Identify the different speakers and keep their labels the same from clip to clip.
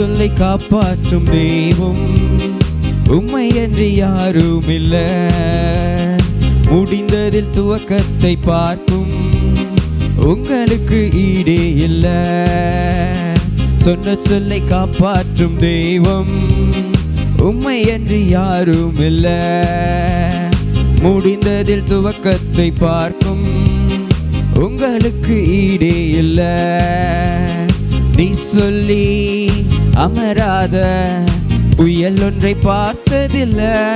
Speaker 1: சொல்லை காப்பாற்றும் தெய்வம். உம்மை என்று யாரும் இல்ல முடிந்ததில் துவக்கத்தை பார்க்கும். உங்களுக்கு ஈடே இல்ல. சொன்ன சொல்லை காப்பாற்றும் தெய்வம். உம்மை என்று யாரும் இல்ல முடிந்ததில் துவக்கத்தை பார்க்கும். உங்களுக்கு ஈடே இல்ல. நீ சொல்லி அமராத. புயல் ஒன்றை பார்த்ததில்ல.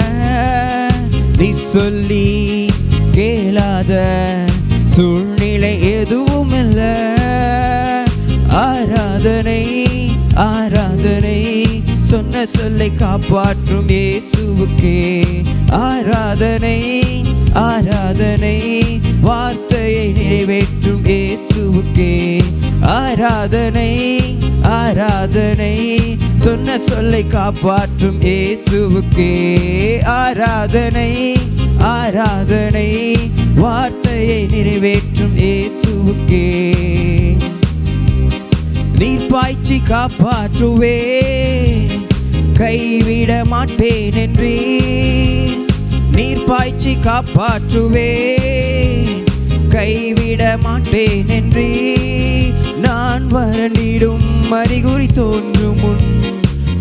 Speaker 1: நீ சொல்லி கேளாத. சூழ்நிலை எதுவும் இல்லை ஆராதனை ஆராதனை. சொன்ன சொல்லை காப்பாற்றும் இயேசுவுக்கே. ஆராதனை ஆராதனை. வார்த்தையை நிறைவேற்றும் இயேசுவுக்கே. ஆராதனை ஆராதனை. சொன்ன சொல்லை காப்பாற்றும் ஏசுவுக்கே ஆராதனை ஆராதனை. வார்த்தையை நிறைவேற்றும் ஏசுவுக்கே நீர் பாய்ச்சி காப்பாற்றுவே கைவிட மாட்டேன் என்றே நீர் பாய்ச்சி காப்பாற்றுவே கைவிட மாட்டேன் என்றே வறண்டிடும் அறிகுறி தோன்றும் முன்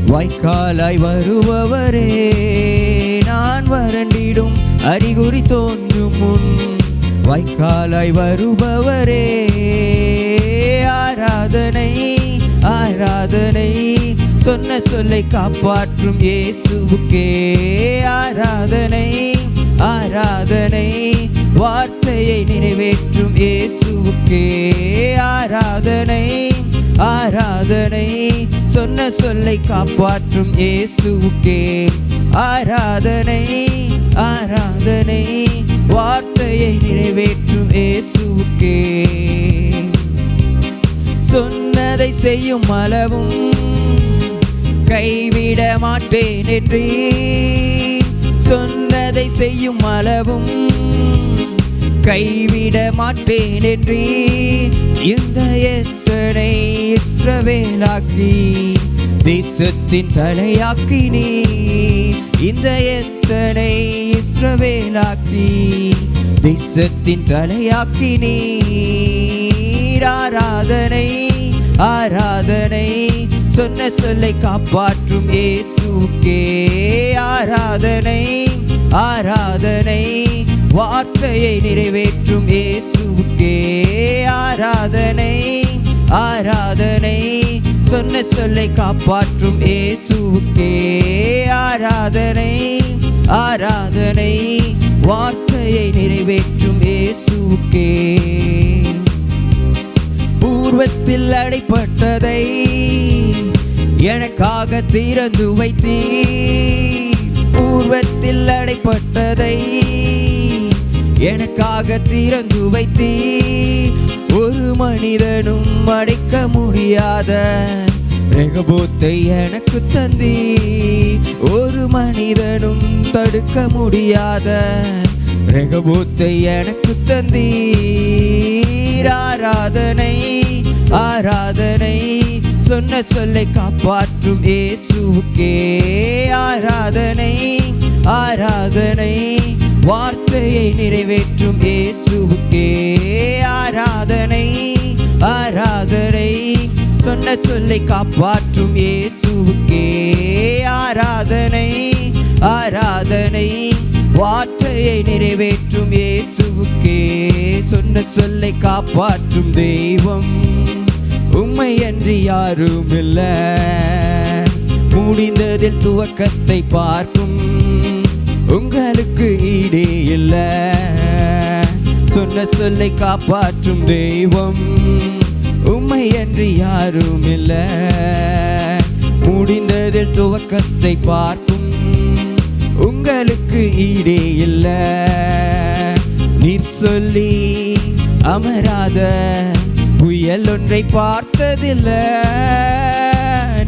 Speaker 1: வாய்க்காலாய் வருபவரே. நான் வறண்டிடும் அறிகுறி தோன்றும் முன் வாய்க்காலாய் வருபவரே. ஆராதனை ஆராதனை சொன்ன சொல்லை காப்பாற்றும் இயேசுவுக்கே. ஆராதனை ஆராதனை வார்த்தையை நிறைவேற்றும் இயேசுவுக்கே. ஆராதனை ஆராதனை. சொன்ன சொல்லை காப்பாற்றும் இயேசுவுக்கே. ஆராதனை ஆராதனை. வார்த்தையை நிறைவேற்றும் இயேசுவுக்கே. சொன்னதை செய்யும் அளவும் கைவிட மாட்டேன் என்றே சொன்னதை செய்யும் அளவும் கைவிட மாட்டேன் என்றே இந்த எத்தனை இஸ்ரவேலாக்கி தேசத்தின் தலையாக்கி நீ. இந்த எத்தனை இஸ்ரவேலாக்கி தேசத்தின் தலையாக்கி நீர் ஆராதனை ஆராதனை சொன்ன சொல்லை காப்பாற்றும் ஏசுக்கே ஆராதனை ஆராதனை வார்த்தையை நிறைவேற்றும் இயேசுக்கே ஆராதனை ஆராதனை. சொன்ன சொல்லை காப்பாற்றும் இயேசுக்கே ஆராதனை ஆராதனை. வார்த்தையை நிறைவேற்றும் இயேசுக்கே பூர்வத்தில் அடைப்பட்டதை எனக்காக திறந்து வைத்தீர். பூர்வத்தில் அடைப்பட்டதை எனக்காக திறந்து வைத்தீ ஒரு மனிதனும் அடைக்க முடியாத ரெகபோத்தை எனக்கு தந்தி ஒரு மனிதனும் தடுக்க முடியாத ரெகபோத்தை எனக்கு தந்தீர். ஆராதனை ஆராதனை சொன்ன சொல்லை காப்பாற்றும் ஏசுவுக்கே ஆராதனை ஆராதனை வார்த்தையை நிறைவேற்றும் இயேசுவுக்கே. ஆராதனை ஆராதனை. சொன்ன சொல்லை காப்பாற்றும் இயேசுவுக்கே. ஆராதனை ஆராதனை. வார்த்தையை நிறைவேற்றும் இயேசுவுக்கே. சொன்ன சொல்லை காப்பாற்றும் தெய்வம் உண்மை என்று யாரும் இல்லை முடிந்ததில் துவக்கத்தை பார்க்கும் உங்களுக்கு ஈடே இல்லை. சொன்ன சொல்லை காப்பாற்றும் தெய்வம் உண்மை என்று யாரும் இல்லை. முடிந்ததில் துவக்கத்தை பார்க்கும் உங்களுக்கு ஈடே இல்லை. நீர் சொல்லி அமராத புயல் ஒன்றை பார்த்ததில்லை.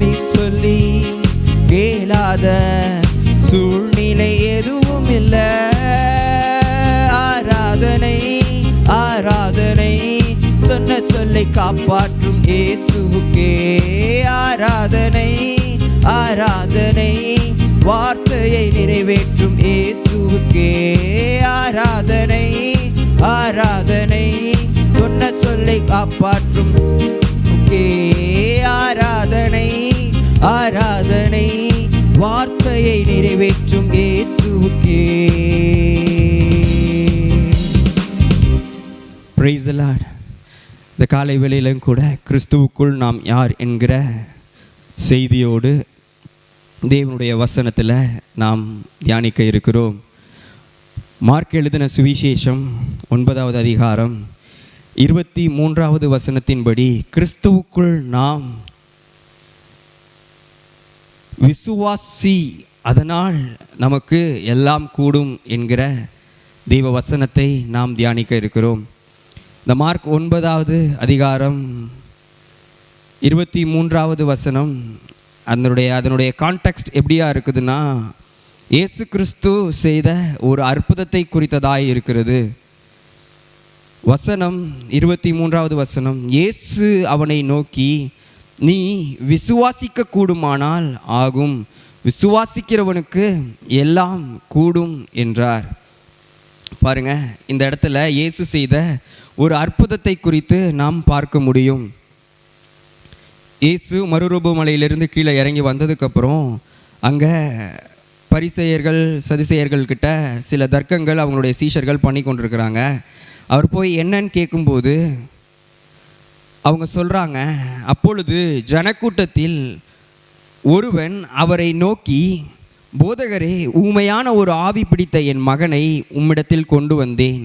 Speaker 1: நீ சொல்லி கேளாத சூழ்நிலை எதுவும் இல்லை. ஆராதனை ஆராதனை. சொன்ன சொல்லை காப்பாற்றும் இயேசுவுக்கே. ஆராதனை ஆராதனை. வார்த்தையை நிறைவேற்றும் இயேசுவுக்கே. ஆராதனை ஆராதனை. சொன்ன சொல்லை காப்பாற்றும் ஆராதனை ஆராதனை. வார்த்தையை நிறைவேற்றும் இயேசுவுக்கே. பிரைஸ் இந்த காலை வேளையிலும் கூட கிறிஸ்துவுக்குள் நாம் யார் என்கிற செய்தியோடு தேவனுடைய வசனத்தில் நாம் தியானிக்க இருக்கிறோம். மார்க் எழுதின சுவிசேஷம் ஒன்பதாவது அதிகாரம் இருபத்தி மூன்றாவது வசனத்தின்படி கிறிஸ்துவுக்குள் நாம் விசுவாசி அதனால் நமக்கு எல்லாம் கூடும் என்கிற தெய்வ வசனத்தை நாம் தியானிக்க இருக்கிறோம். இந்த மார்க் ஒன்பதாவது அதிகாரம் இருபத்தி மூன்றாவது வசனம் அதனுடைய அதனுடைய கான்டெக்ட் எப்படியா இருக்குதுன்னா இயேசு கிறிஸ்து செய்த ஒரு அற்புதத்தை குறித்ததாக இருக்கிறது. வசனம் இருபத்தி மூன்றாவது வசனம் இயேசு அவனை நோக்கி நீ விசுவாசிக்க கூடுமானால் ஆகும். விசுவாசிக்கிறவனுக்கு எல்லாம் கூடும் என்றார். பாருங்க இந்த இடத்துல இயேசு செய்த ஒரு அற்புதத்தை குறித்து நாம் பார்க்க முடியும். இயேசு மறுரூபமலையிலிருந்து கீழே இறங்கி வந்ததுக்கப்புறம் அங்கே பரிசெயர்கள் சதிசெயர்கள்கிட்ட சில தர்க்கங்கள் அவங்களுடைய சீஷர்கள் பண்ணி கொண்டிருக்கிறாங்க அவர் போய் என்னன்னு கேட்கும்போது அவங்க சொல்கிறாங்க அப்பொழுது ஜனக்கூட்டத்தில் ஒருவன் அவரை நோக்கி போதகரே ஊமையான ஒரு ஆவி பிடித்த என் மகனை உம்மிடத்தில் கொண்டு வந்தேன்.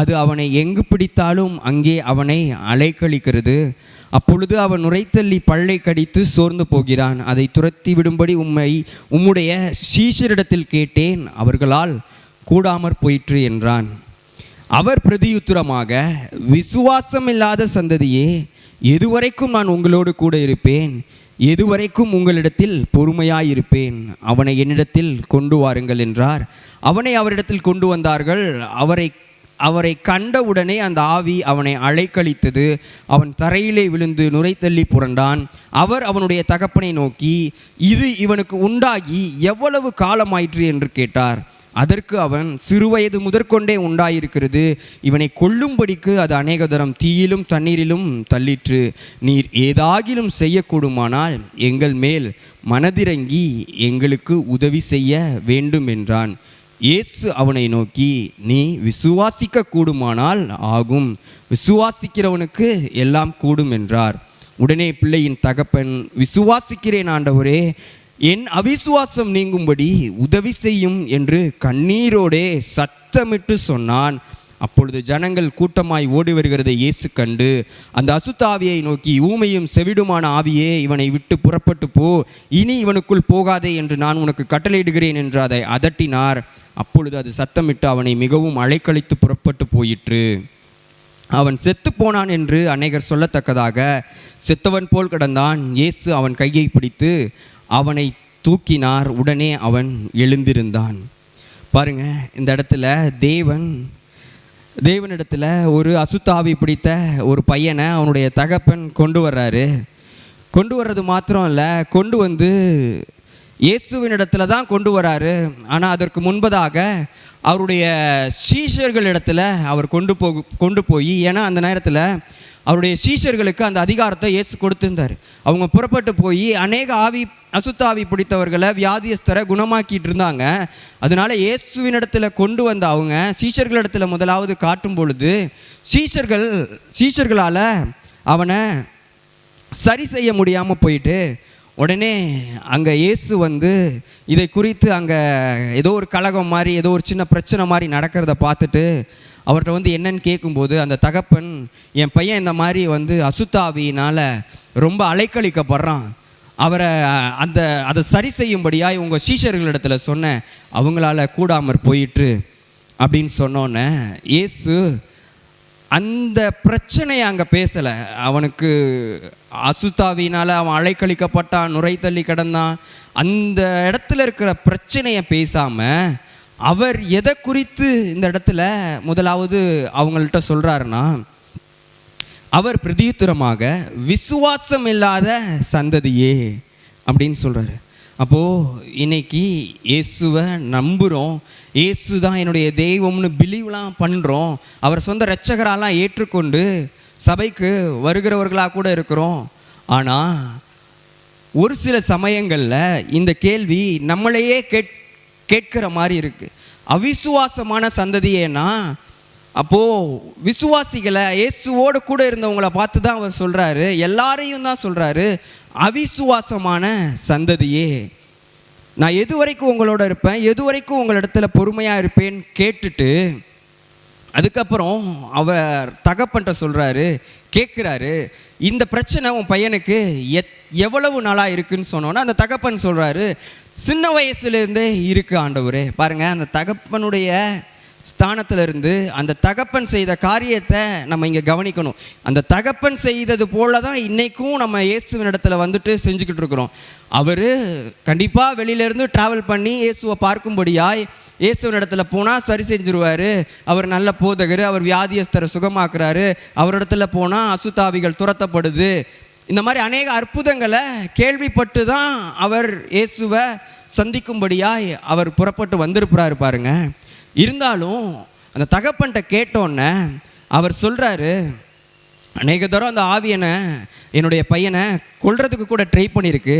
Speaker 1: அது அவனை எங்கு பிடித்தாலும் அங்கே அவனை அலைக்கழிக்கிறது. அப்பொழுது அவன் உரைத்தள்ளி பல்லை கடித்து சோர்ந்து போகிறான். அதை துரத்தி விடும்படி உம்மை உம்முடைய சீஷரிடத்தில் கேட்டேன். அவர்களால் கூடாமற் போயிற்று என்றான். அவர் பிரதியுத்தரமாக விசுவாசம் இல்லாத சந்ததியே எதுவரைக்கும் நான் உங்களோடு கூட இருப்பேன்? எதுவரைக்கும் உங்களிடத்தில் பொறுமையாயிருப்பேன்? அவனை என்னிடத்தில் கொண்டு வாருங்கள் என்றார். அவனை அவரிடத்தில் கொண்டு வந்தார்கள். அவரை அவரை கண்டவுடனே அந்த ஆவி அவனை அலைக்கழித்தது. அவன் தரையிலே விழுந்து நுரைத்தள்ளி புரண்டான். அவர் அவனுடைய தகப்பனை நோக்கி இது இவனுக்கு உண்டாகி எவ்வளவு காலமாயிற்று? என்று கேட்டார். அதற்கு அவன் சிறுவயது முதற்கொண்டே உண்டாயிருக்கிறது. இவனை கொல்லும்படிக்கு அது அநேக தரம் தீயிலும் தண்ணீரிலும் தள்ளிற்று. நீர் ஏதாகிலும் செய்யக்கூடுமானால் எங்கள் மேல் மனதிறங்கி எங்களுக்கு உதவி செய்ய வேண்டும் என்றான். இயேசு அவனை நோக்கி நீ விசுவாசிக்க கூடுமானால் ஆகும். விசுவாசிக்கிறவனுக்கு எல்லாம் கூடும் என்றார். உடனே பிள்ளையின் தகப்பன் விசுவாசிக்கிறேன் ஆண்டவரே என் அவிசுவாசம் நீங்கும்படி உதவி செய்யும் என்று கண்ணீரோடே சத்தமிட்டு சொன்னான். அப்பொழுது ஜனங்கள் கூட்டமாய் ஓடி வருகிறதை இயேசு கண்டு அந்த அசுத்தாவியை நோக்கி ஊமையும் செவிடுமான ஆவியே இவனை விட்டு புறப்பட்டு போ. இனி இவனுக்குள் போகாதே என்று நான் உனக்கு கட்டளையிடுகிறேன் என்று அதை அதட்டினார். அப்பொழுது அது சத்தமிட்டு அவனை மிகவும் அலைக்கழித்து புறப்பட்டு போயிற்று. அவன் செத்து போனான் என்று அநேகர் சொல்லத்தக்கதாக செத்தவன் போல் கிடந்தான். இயேசு அவன் கையை பிடித்து அவனை தூக்கினார். உடனே அவன் எழுந்திருந்தான். பாருங்க இந்த இடத்துல தேவன் தேவனிடத்தில் ஒரு அசுத்தாவி பிடித்த ஒரு பையனை அவனுடைய தகப்பன் கொண்டு வர்றாரு. கொண்டு வர்றது மாத்திரம் இல்லை கொண்டு வந்து இயேசுவினிடத்துல தான் கொண்டு வராரு. ஆனால் அதற்கு முன்பதாக அவருடைய சீஷர்களிடத்தில் அவர் கொண்டு போ கொண்டு போய் ஏன்னா அந்த நேரத்தில் அவருடைய சீஷர்களுக்கு அந்த அதிகாரத்தை ஏசு கொடுத்திருந்தார். அவங்க புறப்பட்டு போய் அநேக ஆவி அசுத்த ஆவி பிடித்தவர்களை வியாதியஸ்தரை குணமாக்கிட்டு இருந்தாங்க. அதனால இயேசுவினிடத்தில் கொண்டு வந்த அவங்க சீஷர்களிடத்தில் முதலாவது காட்டும் பொழுது சீஷர்கள் சீஷர்களால் அவனை சரி செய்ய முடியாமல் போயிட்டு உடனே அங்கே இயேசு வந்து இதை குறித்து அங்கே ஏதோ ஒரு கழகம் மாதிரி ஏதோ ஒரு சின்ன பிரச்சனை மாதிரி நடக்கிறத பார்த்துட்டு அவர்கிட்ட வந்து என்னன்னு கேட்கும்போது அந்த தகப்பன் என் பையன் இந்த மாதிரி வந்து அசுத்தாவியினால் ரொம்ப அலைக்கழிக்கப்படுறான். அவரை அந்த அதை சரி செய்யும்படியாக உங்கள் சீஷர்களிடத்தில் சொன்னேன். அவங்களால கூடாமற் போயிட்டு அப்படின்னு சொன்னோன்னே இயேசு அந்த பிரச்சனையை அங்கே பேசலை. அவனுக்கு அசுத்தாவினால் அவன் அலைக்கழிக்கப்பட்டான் நுரை தள்ளி கிடந்தான். அந்த இடத்துல இருக்கிற பிரச்சனையை பேசாமல் அவர் எதை குறித்து இந்த இடத்துல முதலாவது அவங்கள்ட்ட சொல்கிறாருன்னா அவர் பிரதியுத்தரமாக விசுவாசம் இல்லாத சந்ததியே அப்படின்னு சொல்கிறாரு அப்போது இன்னைக்கு இயேசுவை நம்புகிறோம் இயேசு தான் என்னுடைய தெய்வம்னு பிலீவ்லாம் பண்ணுறோம் அவர் சொந்த இரட்சகராலாம் ஏற்றுக்கொண்டு சபைக்கு வருகிறவர்களாக கூட இருக்கிறோம். ஆனால் ஒரு சில சமயங்களில் இந்த கேள்வி நம்மளையே கேட் கேட்கிற மாதிரி இருக்குது அவிசுவாசமான சந்ததியேனா அப்போது விசுவாசிகளை இயேசுவோடு கூட இருந்தவங்கள பார்த்து தான் அவர் சொல்கிறாரு எல்லாரையும் தான் சொல்கிறாரு அவிசுவாசமான சந்ததியே. நான் எது வரைக்கும் உங்களோட இருப்பேன் எது வரைக்கும் உங்களிடத்துல பொறுமையாக இருப்பேன்னு கேட்டுட்டு அதுக்கப்புறம் அவர் தகப்பன்ட்ட சொல்கிறாரு கேட்குறாரு. இந்த பிரச்சனை உன் பையனுக்கு எத் எவ்வளவு நாளாக இருக்குன்னு சொன்னோன்னா அந்த தகப்பன் சொல்கிறாரு சின்ன வயசுலேருந்தே இருக்கு ஆண்டவரே. பாருங்க அந்த தகப்பனுடைய ஸ்தானத்திலிருந்து அந்த தகப்பன் செய்த காரியத்தை நம்ம இங்கே கவனிக்கணும். அந்த தகப்பன் செய்தது போல தான் இன்னைக்கும் நம்ம இயேசுவின் இடத்துல வந்துட்டு செஞ்சுக்கிட்டு இருக்கிறோம். அவர் கண்டிப்பாக வெளியிலேருந்து ட்ராவல் பண்ணி இயேசுவை பார்க்கும்படியாய் இயேசுவின் இடத்துல போனால் சரி செஞ்சுருவார். அவர் நல்ல போதகர் அவர் வியாதியஸ்தரை சுகமாக்குறாரு. அவரிடத்துல போனால் அசுத்தாவிகள் துரத்தப்படுது. இந்த மாதிரி அநேக அற்புதங்களை கேள்விப்பட்டு தான் அவர் இயேசுவை சந்திக்கும்படியாய் அவர் புறப்பட்டு வந்திருப்பாரு பாருங்க. இருந்தாலும் அந்த தகப்பன்ட்ட கேட்டோன்னே அவர் சொல்கிறாரு அநேக தரம் அந்த ஆவியனை என்னுடைய பையனை கொள்றதுக்கு கூட ட்ரை பண்ணியிருக்கு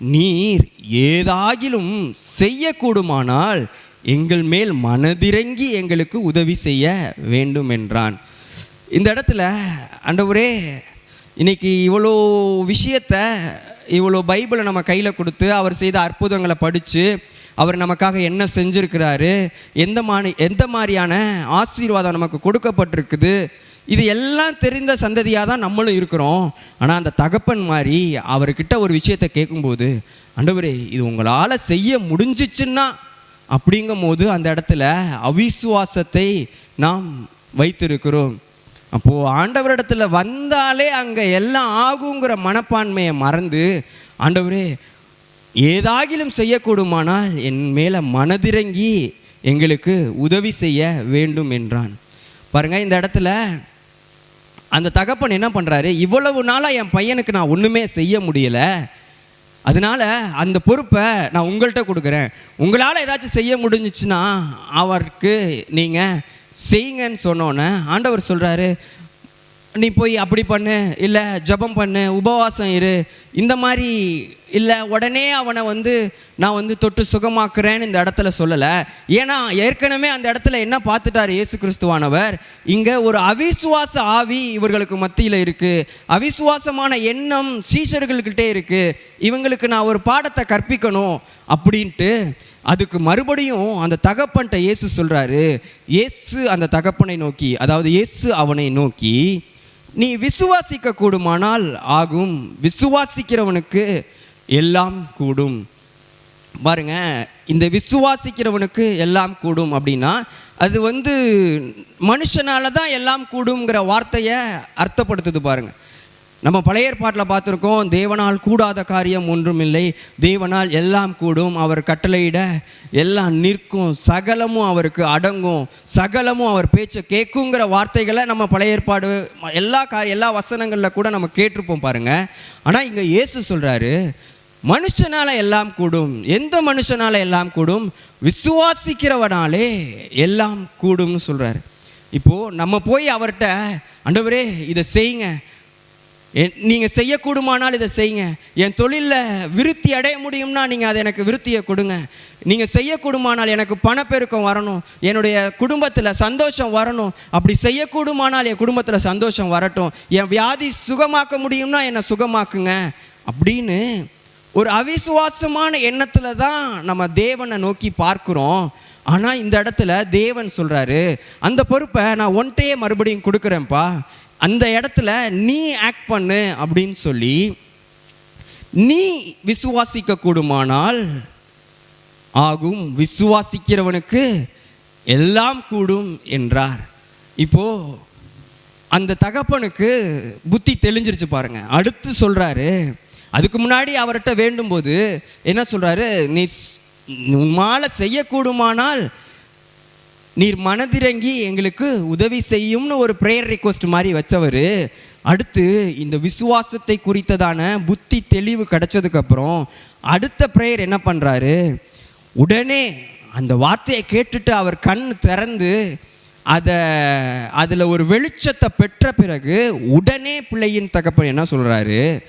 Speaker 1: நீர் ஏதாகிலும் செய்யக்கூடுமானால் எங்கள் மேல் மனதிறங்கி எங்களுக்கு உதவி செய்ய வேண்டும் என்றான். இந்த இடத்துல அண்டவரே இன்றைக்கி இவ்வளோ விஷயத்த இவ்வளோ பைபிளை நம்ம கையில் கொடுத்து அவர் செய்த அற்புதங்களை படித்து அவர் நமக்காக என்ன செஞ்சுருக்கிறாரு எந்த மாதிரி எந்த மாதிரியான ஆசீர்வாதம் நமக்கு கொடுக்கப்பட்டிருக்குது இது எல்லாம் தெரிந்த சந்ததியாக தான் நம்மளும் இருக்கிறோம். ஆனால் அந்த தகப்பன் மாதிரி அவர்கிட்ட ஒரு விஷயத்தை கேட்கும்போது அண்டவரே இது உங்களால் செய்ய முடிஞ்சிச்சுன்னா அப்படிங்கும்போது அந்த இடத்துல அவிசுவாசத்தை நாம் வைத்திருக்கிறோம். அப்போது ஆண்டவரிடத்தில் வந்தாலே அங்கே எல்லாம் ஆகுங்கிற மனப்பான்மையை மறந்து ஆண்டவரே ஏதாகிலும் செய்யக்கூடுமானால் என் மேலே மனதிறங்கி எங்களுக்கு உதவி செய்ய வேண்டும் என்றான். பாருங்கள் இந்த இடத்துல அந்த தகப்பன் என்ன பண்ணுறாரு இவ்வளவு நாளாக என் பையனுக்கு நான் ஒன்றுமே செய்ய முடியலை. அதனால அந்த பொறுப்பை நான் உங்கள்கிட்ட கொடுக்குறேன். உங்களால் ஏதாச்சும் செய்ய முடிஞ்சிச்சுன்னா அவருக்கு நீங்கள் செய்யுங்கன்னு சொன்னோன்னே ஆண்டவர் சொல்கிறாரு நீ போய் அப்படி பண்ணு இல்லை ஜெபம் பண்ணு உபவாசம் இரு. இந்த மாதிரி இல்லை உடனே அவனை வந்து நான் வந்து தொட்டு சுகமாக்குறேன்னு இந்த இடத்துல சொல்லலை. ஏன்னா ஏற்கனவே அந்த இடத்துல என்ன பார்த்துட்டார் இயேசு கிறிஸ்துவானவர்? இங்கே ஒரு அவிசுவாச ஆவி இவர்களுக்கு மத்தியில் இருக்குது அவிசுவாசமான எண்ணம் சீஷர்கள்கிட்டே இருக்குது இவங்களுக்கு நான் ஒரு பாடத்தை கற்பிக்கணும் அப்படின்ட்டு அதுக்கு மறுபடியும் அந்த தகப்பன்ட்ட இயேசு சொல்கிறாரு இயேசு அந்த தகப்பனை நோக்கி அதாவது இயேசு அவனை நோக்கி நீ விசுவாசிக்க கூடுமானால் ஆகும் விசுவாசிக்கிறவனுக்கு எல்லாம் கூடும். பாருங்க இந்த விசுவாசிக்கிறவனுக்கு எல்லாம் கூடும் அப்படின்னா அது வந்து மனுஷனால தான் எல்லாம் கூடுங்கிற வார்த்தையை அர்த்தப்படுத்துது பாருங்கள் நம்ம பழைய ஏற்பாட்டில் பார்த்துருக்கோம் தேவனால் கூடாத காரியம் ஒன்றும் இல்லை தேவனால் எல்லாம் கூடும். அவர் கட்டளையிட எல்லாம் நிற்கும். சகலமும் அவருக்கு அடங்கும். சகலமும் அவர் பேச்சை கேட்குங்கிற வார்த்தைகளை நம்ம பழைய ஏற்பாடு எல்லா கா எல்லா வசனங்களில் கூட நம்ம கேட்டிருப்போம் பாருங்கள் ஆனால் இங்கே இயேசு சொல்கிறாரு மனுஷனால் எல்லாம் கூடும். எந்த மனுஷனால் எல்லாம் கூடும்? விசுவாசிக்கிறவனாலே எல்லாம் கூடும்னு சொல்கிறாரு இப்போது நம்ம போய் அவர்கிட்ட அண்டவரே இதை செய்யுங்க. நீங்கள் செய்யக்கூடுமானால் இதை செய்யுங்க. என் தொழிலில் விருத்தி அடைய முடியும்னா நீங்கள் அதை எனக்கு விருத்தியை கொடுங்க. நீங்கள் செய்யக்கூடுமானால் எனக்கு பணப்பெருக்கம் வரணும். என்னுடைய குடும்பத்தில் சந்தோஷம் வரணும். அப்படி செய்யக்கூடுமானால் என் குடும்பத்தில் சந்தோஷம் வரட்டும். என் வியாதி சுகமாக்க முடியும்னா என்னை சுகமாக்குங்க. அப்படின்னு ஒரு அவிசுவாசமான எண்ணத்தில் தான் நம்ம தேவனை நோக்கி பார்க்குறோம். ஆனால் இந்த இடத்துல தேவன் சொல்கிறாரு அந்த பொறுப்பை நான் ஒன்ட்டையே மறுபடியும் கொடுக்குறேன்ப்பா. அந்த இடத்துல நீ ஆக்ட் பண்ணு அப்படின்னு சொல்லி நீ விசுவாசிக்க கூடுமானால் ஆகும். விசுவாசிக்கிறவனுக்கு எல்லாம் கூடும் என்றார். இப்போ அந்த தகப்பனுக்கு புத்தி தெளிஞ்சிருச்சு பாருங்க. அடுத்து சொல்றாரு அதுக்கு முன்னாடி அவர்கிட்ட வேண்டும்போது என்ன சொல்றாரு? நீ உம்மால செய்யக்கூடுமானால் நீர் மனதிறங்கி எங்களுக்கு உதவி செய்யும்னு ஒரு ப்ரேயர் ரிக்வஸ்ட் மாதிரி வச்சவர். அடுத்து இந்த விசுவாசத்தை குறித்ததான புத்தி தெளிவு கிடைச்சதுக்கப்புறம் அடுத்த ப்ரேயர் என்ன பண்ணுறாரு உடனே அந்த வார்த்தையை கேட்டுட்டு அவர் கண் திறந்து அதை அதில் ஒரு வெளிச்சத்தை பெற்ற பிறகு உடனே பிள்ளையின் தகப்பன் என்ன சொல்கிறாரு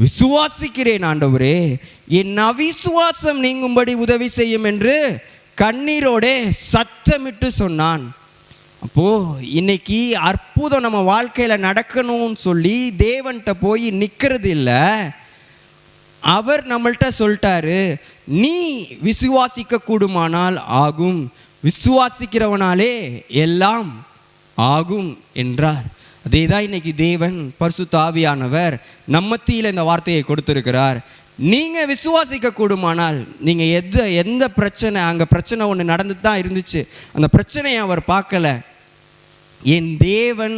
Speaker 1: விசுவாசிக்கிறேன் ஆண்டவரே என் அவிசுவாசம் நீங்கும்படி உதவி செய்யும் என்று கண்ணீரோடே சத்தமிட்டு சொன்னான். அப்போ இன்னைக்கு அற்புதம் நம்ம வாழ்க்கையில் நடக்கணும்னு சொல்லி தேவன்கிட்ட போய் நிற்கிறது இல்லை. அவர் நம்மள்கிட்ட சொல்லிட்டாரு நீ விசுவாசிக்க கூடுமானால் ஆகும். விசுவாசிக்கிறவனாலே எல்லாம் ஆகும் என்றார். அதே தான் இன்னைக்கு தேவன் பரிசுத்த தாவியானவர் நம்மத்தியில் இந்த வார்த்தையை கொடுத்திருக்கிறார். நீங்கள் விசுவாசிக்க கூடுமானால் நீங்கள் எது எந்த பிரச்சனை அங்கே பிரச்சனை ஒன்று நடந்துட்டு தான் இருந்துச்சு. அந்த பிரச்சனையை அவர் பார்க்கல. என் தேவன்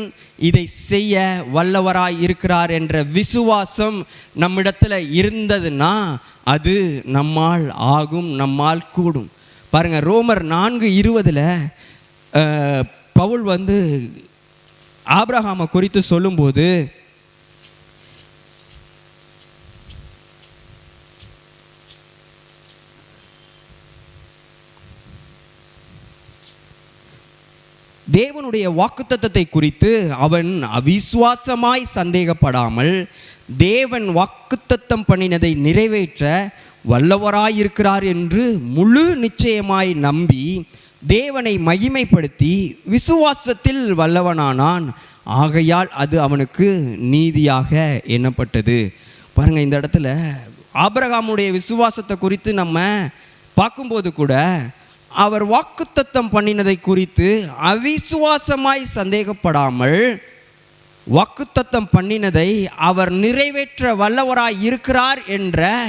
Speaker 1: இதை செய்ய வல்லவராய் இருக்கிறார் என்ற விசுவாசம் நம்மிடத்தில் இருந்ததுன்னா அது நம்மால் ஆகும் நம்மால் கூடும். பாருங்கள் ரோமர் நான்கு இருபதில் பவுல் வந்து ஆப்ரஹாமை குறித்து சொல்லும்போது தேவனுடைய வாக்குத்தத்தத்தை குறித்து அவன் அவிசுவாசமாய் சந்தேகப்படாமல் தேவன் வாக்குத்தத்தம் பண்ணினதை நிறைவேற்ற வல்லவராயிருக்கிறார் என்று முழு நிச்சயமாய் நம்பி தேவனை மகிமைப்படுத்தி விசுவாசத்தில் வல்லவனானான். ஆகையால் அது அவனுக்கு நீதியாக எண்ணப்பட்டது. பாருங்கள் இந்த இடத்துல ஆபரகாமுடைய விசுவாசத்தை குறித்து நம்ம பார்க்கும்போது கூட அவர் வாக்குத்தத்தம் பண்ணினதை குறித்து அவிசுவாசமாய் சந்தேகப்படாமல் வாக்குத்தத்தம் பண்ணினதை அவர் நிறைவேற்ற வல்லவராய் இருக்கிறார் என்ற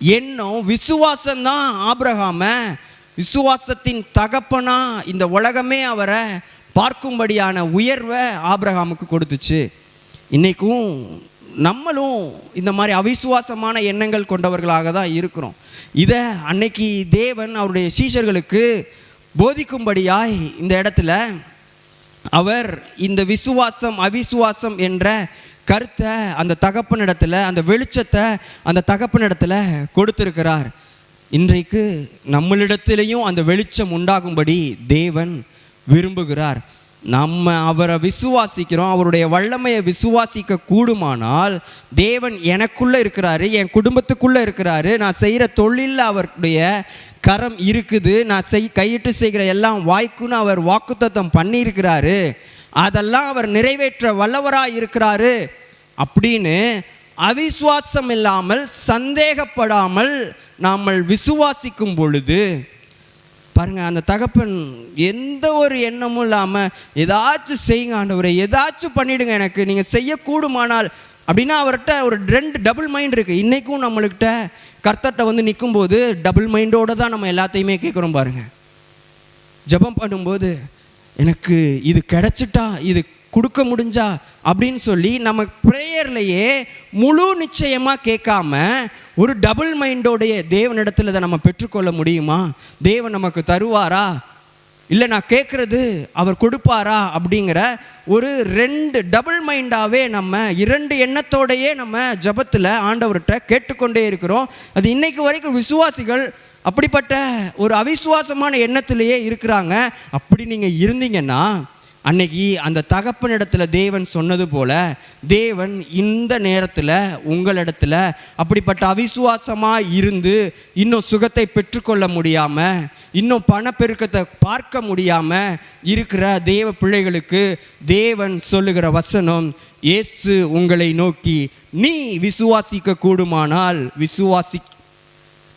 Speaker 1: எண்ணம் விசுவாசம்தான் ஆபிரகாம. விசுவாசத்தின் தகப்பனா இந்த உலகமே அவரை பார்க்கும்படியான உயர்வை ஆபிரகாமுக்கு கொடுத்துச்சு. இன்றைக்கும் நம்மளும் இந்த மாதிரி அவிசுவாசமான எண்ணங்கள் கொண்டவர்களாக தான் இருக்கிறோம். இதை அன்னைக்கு தேவன் அவருடைய சீஷர்களுக்கு போதிக்கும்படியாய் இந்த இடத்துல அவர் இந்த விசுவாசம் அவிசுவாசம் என்ற கருத்தை அந்த தகப்பனிடத்தில் அந்த வெளிச்சத்தை அந்த தகப்பனிடத்தில் கொடுத்திருக்கிறார். இன்றைக்கு நம்மளிடத்திலையும் அந்த வெளிச்சம் உண்டாகும்படி தேவன் விரும்புகிறார். நம்ம அவரை விசுவாசிக்கிறோம் அவருடைய வல்லமையை விசுவாசிக்க கூடுமானால் தேவன் எனக்குள்ளே இருக்கிறாரு என் குடும்பத்துக்குள்ளே இருக்கிறாரு நான் செய்கிற தொழிலில் அவருடைய கரம் இருக்குது நான் செய் கையிட்டு செய்கிற எல்லாம் வாய்க்குன்னு அவர் வாக்குத்தத்தம் பண்ணியிருக்கிறாரு அதெல்லாம் அவர் நிறைவேற்ற வல்லவராக இருக்கிறாரு அப்படின்னு அவிசுவாசம் இல்லாமல் சந்தேகப்படாமல் நாமல் விசுவாசிக்கும் பொழுது பாருங்க அந்த தகப்பன் எந்த ஒரு எண்ணமும் இல்லாமல் ஏதாச்சும் செய்யுங்க ஆண்டவரை ஏதாச்சும் பண்ணிடுங்க எனக்கு நீங்கள் செய்யக்கூடுமானால் அப்படின்னா அவர்கிட்ட ஒரு ரெண்டு டபுள் மைண்ட் இருக்குது இன்றைக்கும் நம்மளுக்கிட்ட கர்த்தர்கிட்ட வந்து நிற்கும்போது டபுள் மைண்டோடு தான் நம்ம எல்லாத்தையுமே கேட்குறோம் பாருங்கள் ஜெபம் பண்ணும்போது எனக்கு இது கிடச்சிட்டா இது கொடுக்க முடிஞ்சா அப்படின்னு சொல்லி நம்ம ப்ரேயர்லையே முழு நிச்சயமாக கேட்காம ஒரு டபுள் மைண்டோடைய தேவனிடத்தில் இதை நம்ம பெற்றுக்கொள்ள முடியுமா? தேவன் நமக்கு தருவாரா? இல்லை நான் கேட்குறது அவர் கொடுப்பாரா? அப்படிங்கிற ஒரு ரெண்டு டபுள் மைண்டாகவே நம்ம இரண்டு எண்ணத்தோடையே நம்ம ஜபத்தில் ஆண்டவர்கிட்ட கேட்டுக்கொண்டே இருக்கிறோம். அது இன்னைக்கு வரைக்கும் விசுவாசிகள் அப்படிப்பட்ட ஒரு அவிசுவாசமான எண்ணத்திலேயே இருக்கிறாங்க. அப்படி நீங்கள் இருந்தீங்கன்னா அன்னைக்கு அந்த தகப்பனிடத்துல தேவன் சொன்னது போல தேவன் இந்த நேரத்தில் உங்களிடத்துல அப்படிப்பட்ட அவிசுவாசமாக இருந்து இன்னும் சுகத்தை பெற்றுக்கொள்ள முடியாமல் இன்னும் பணப்பெருக்கத்தை பார்க்க முடியாமல் இருக்கிற தேவ பிள்ளைகளுக்கு தேவன் சொல்லுகிற வசனம் இயேசு உங்களை நோக்கி நீ விசுவாசிக்க கூடுமானால் விசுவாசி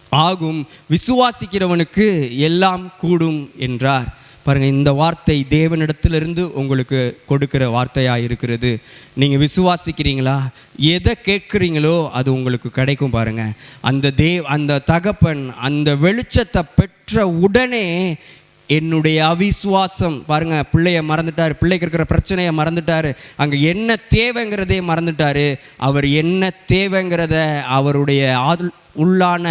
Speaker 1: ஆகும். விசுவாசிக்கிறவனுக்கு எல்லாம் கூடும் என்றார். பாருங்கள் இந்த வார்த்தை தேவனிடத்திலிருந்து உங்களுக்கு கொடுக்கிற வார்த்தையாக இருக்கிறது நீங்கள் விசுவாசிக்கிறீங்களா? எதை கேட்குறீங்களோ அது உங்களுக்கு கிடைக்கும் பாருங்க. அந்த தேவ் அந்த தகப்பன் அந்த வெளிச்சத்தை பெற்ற உடனே என்னுடைய அவிசுவாசம் பாருங்க பிள்ளைய மறந்துட்டார் பிள்ளைக்கு இருக்கிற பிரச்சனையை மறந்துட்டார் அங்கே என்ன தேவைங்கிறதே மறந்துட்டாரு. அவர் என்ன தேவைங்கிறத அவருடைய ஆது உள்ளான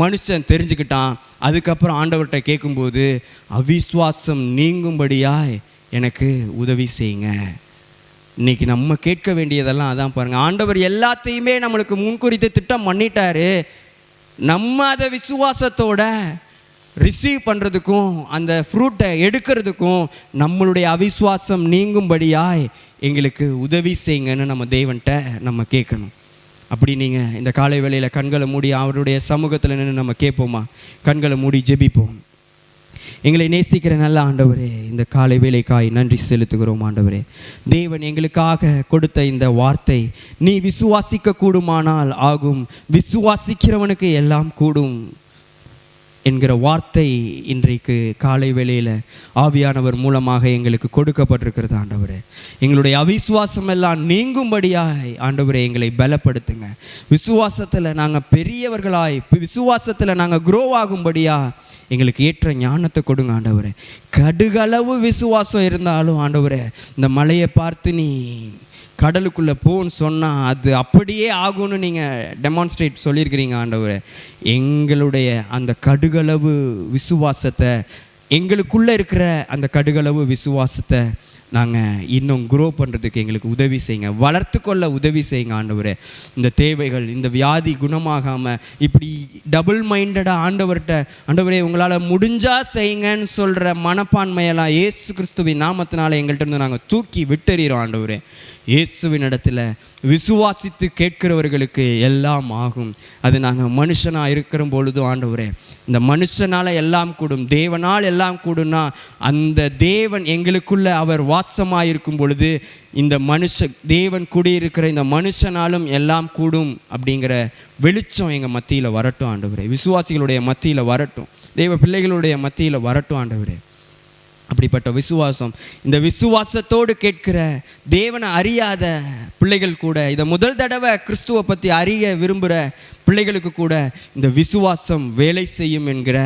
Speaker 1: மனுஷன் தெரிஞ்சுக்கிட்டான். அதுக்கப்புறம் ஆண்டவர்கிட்ட கேட்கும்போது அவிஸ்வாசம் நீங்கும்படியாய் எனக்கு உதவி செய்யுங்க. இன்னைக்கு நம்ம கேட்க வேண்டியதெல்லாம் அதான் பாருங்கள் ஆண்டவர் எல்லாத்தையுமே நம்மளுக்கு முன்குறித்து திட்டம் பண்ணிட்டாரு. நம்ம அதை விசுவாசத்தோட ரிசீவ் பண்ணுறதுக்கும் அந்த ஃப்ரூட்டை எடுக்கிறதுக்கும் நம்மளுடைய அவிஸ்வாசம் நீங்கும்படியாய் எங்களுக்கு உதவி செய்யுங்கன்னு நம்ம தேவன்கிட்ட நம்ம கேட்கணும். அப்படி நீங்கள் இந்த காலை வேளையில் கண்களை மூடி அவருடைய சமூகத்தில் நின்று நம்ம கேட்போமா? கண்களை மூடி ஜெபிப்போம். எங்களை நேசிக்கிற நல்ல ஆண்டவரே இந்த காலை வேலைக்காய் நன்றி செலுத்துகிறோம் ஆண்டவரே. தேவன் எங்களுக்காக கொடுத்த இந்த வார்த்தை நீ விசுவாசிக்க கூடுமானால் ஆகும். விசுவாசிக்கிறவனுக்கு எல்லாம் கூடும். என்கிற வார்த்தை இன்றைக்கு காலை வேளையில் ஆவியானவர் மூலமாக எங்களுக்கு கொடுக்கப்பட்டிருக்கிறது ஆண்டவரே. எங்களுடைய அவிசுவாசம் எல்லாம் நீங்கும்படியாய் ஆண்டவரே எங்களை பலப்படுத்துங்க. விசுவாசத்தில் நாங்கள் பெரியவர்களாய் விசுவாசத்தில் நாங்கள் க்ரோ ஆகும்படியாக எங்களுக்கு ஏற்ற ஞானத்தை கொடுங்க ஆண்டவரே. கடுகளவு விசுவாசம் இருந்தாலும் ஆண்டவரே இந்த மலையை பார்த்து நீ கடலுக்குள்ளே போன்னு சொன்னால் அது அப்படியே ஆகும்னு நீங்கள் டெமான்ஸ்ட்ரேட் சொல்லியிருக்கிறீங்க ஆண்டவர். எங்களுடைய அந்த கடுகளவு விசுவாசத்தை எங்களுக்குள்ளே இருக்கிற அந்த கடுகளவு விசுவாசத்தை நாங்கள் இன்னும் குரோ பண்ணுறதுக்கு எங்களுக்கு உதவி செய்யுங்க. வளர்த்து கொள்ள உதவி செய்யுங்க ஆண்டவரே. இந்த தேவைகள் இந்த வியாதி குணமாகாமல் இப்படி டபுள் மைண்டடாக ஆண்டவர்கிட்ட ஆண்டவரே உங்களால் முடிஞ்சால் செய்யுங்கன்னு சொல்கிற மனப்பான்மையெல்லாம் ஏசு கிறிஸ்துவின் நாமத்தினால எங்கள்கிட்ட இருந்து நாங்கள் தூக்கி விட்டுறோம் ஆண்டவரே. இயேசுவின் இடத்துல விசுவாசித்து கேட்கிறவர்களுக்கு எல்லாம் ஆகும். அது நாங்கள் மனுஷனாக இருக்கிற பொழுதும் ஆண்டவரே இந்த மனுஷனால் எல்லாம் கூடும் தேவனால் எல்லாம் கூடும்னா அந்த தேவன் எங்களுக்குள்ள அவர் வாசமாக இருக்கும் பொழுது இந்த மனுஷ தேவன் குடியிருக்கிற இந்த மனுஷனாலும் எல்லாம் கூடும் அப்படிங்கிற வெளிச்சம் எங்கள் மத்தியில் வரட்டும் ஆண்டவரே. விசுவாசிகளுடைய மத்தியில் வரட்டும். தேவ பிள்ளைகளுடைய மத்தியில் வரட்டும் ஆண்டவரே. அப்படிப்பட்ட விசுவாசம். இந்த விசுவாசத்தோடு கேட்கிற தேவனை அறியாத பிள்ளைகள் கூட இதை முதல் தடவை கிறிஸ்துவை பற்றி அறிய விரும்புகிற பிள்ளைகளுக்கு கூட இந்த விசுவாசம் வேலை செய்யும் என்கிற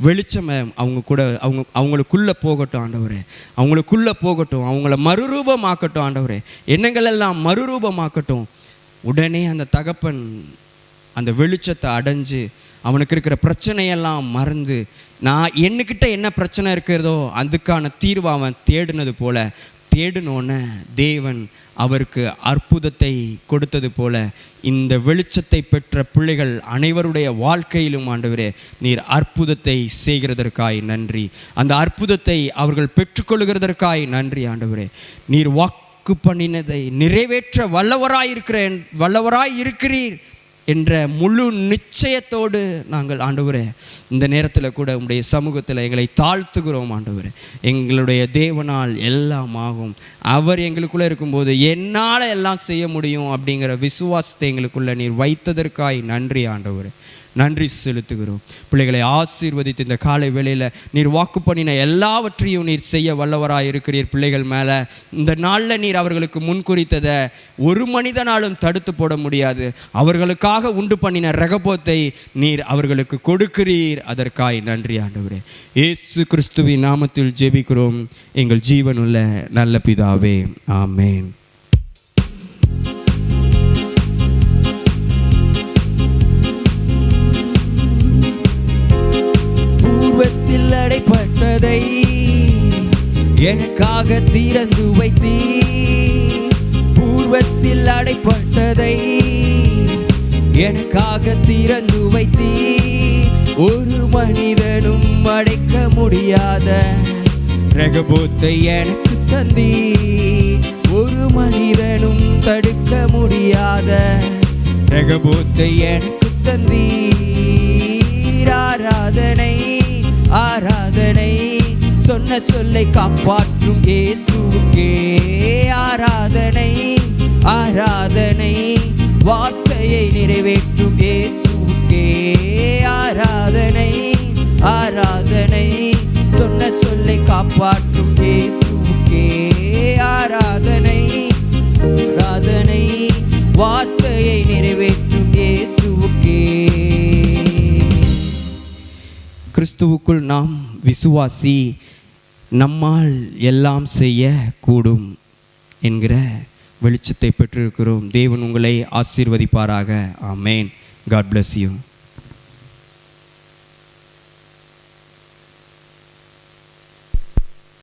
Speaker 1: வெளிச்சம் அவங்க கூட அவங்க அவங்களுக்குள்ளே போகட்டும் ஆண்டவரே. அவங்களுக்குள்ளே போகட்டும் அவங்கள மறுரூபமாக்கட்டும் ஆண்டவரே. எண்ணங்கள் எல்லாம் மறுரூபமாக்கட்டும். உடனே அந்த தகப்பன் அந்த வெளிச்சத்தை அடைஞ்சு அவனுக்கு இருக்கிற பிரச்சனையெல்லாம் மறந்து நான் என்கிட்ட என்ன பிரச்சனை இருக்கிறதோ அதுக்கான தீர்வை அவன் தேடினது போல தேடினோன்னு தேவன் அவருக்கு அற்புதத்தை கொடுத்தது போல இந்த வெளிச்சத்தை பெற்ற பிள்ளைகள் அனைவருடைய வாழ்க்கையிலும் ஆண்டவரே நீர் அற்புதத்தை செய்கிறதற்காய் நன்றி. அந்த அற்புதத்தை அவர்கள் பெற்றுக்கொள்கிறதற்காய் நன்றி ஆண்டவரே. நீர் வாக்கு பண்ணினதை நிறைவேற்ற வல்லவராயிருக்கிற வல்லவராய் இருக்கிறீர். என்ற முழு நிச்சயத்தோடு நாங்கள் ஆண்டவரே இந்த நேரத்தில் கூட உங்களுடைய சமூகத்தில் எங்களை தாழ்த்துகிறோம் ஆண்டவர். எங்களுடைய தேவனால் எல்லாம் ஆகும். அவர் எங்களுக்குள்ளே இருக்கும்போது என்னால் எல்லாம் செய்ய முடியும் அப்படிங்கிற விசுவாசத்தை எங்களுக்குள்ளே நீர் வைத்ததற்காய் நன்றி ஆண்டவர். நன்றி செலுத்துகிறோம். பிள்ளைகளை ஆசீர்வதித்து இந்த காலை வேளையில் நீர் வாக்கு பண்ணின எல்லாவற்றையும் நீர் செய்ய வல்லவராக இருக்கிறீர் பிள்ளைகள் மேலே. இந்த நாளில் நீர் அவர்களுக்கு முன்குறித்ததை ஒரு மனிதனாலும் தடுத்து போட முடியாது. அவர்களுக்காக உண்டு பண்ணின ரகபோத்தை நீர் அவர்களுக்கு கொடுக்கிறீர். அதற்காய் நன்றி ஆண்டவரே. இயேசு கிறிஸ்துவின் நாமத்தில் ஜெபிக்கிறோம். எங்கள் ஜீவனுள்ள நல்ல பிதாவே. ஆமேன். எனக்காக திறந்து வைத்தீ பூர்வத்தில் அடைப்பட்டதை எனக்காக திறந்து வைத்தீ ஒரு மனிதனும் அடைக்க முடியாத ரகபோத்தை எனக்கு தந்தி ஒரு மனிதனும் தடுக்க முடியாத ரகபோத்தை எனக்கு தந்தீர். ஆராதனை ஆராதனை சொன்ன சொல்லை காப்பாற்றும் இயேசுவுக்கே. ஆராதனை ஆராதனை. வார்த்தையை நிறைவேற்றும் இயேசுவுக்கே. ஆராதனை ஆராதனை. சொன்ன சொல்லை காப்பாற்றும் இயேசுவுக்கே. ஆராதனை ஆராதனை. வார்த்தையை நிறைவேற்றும் இயேசுவுக்கே. கிறிஸ்துவுக்குள் நாம் விசுவாசி நம்மால் எல்லாம் செய்ய கூடும் என்கிற வெளிச்சத்தை பெற்றிருக்கிறோம். தேவன் உங்களை ஆசீர்வதிப்பாராக. ஆமேன். God bless you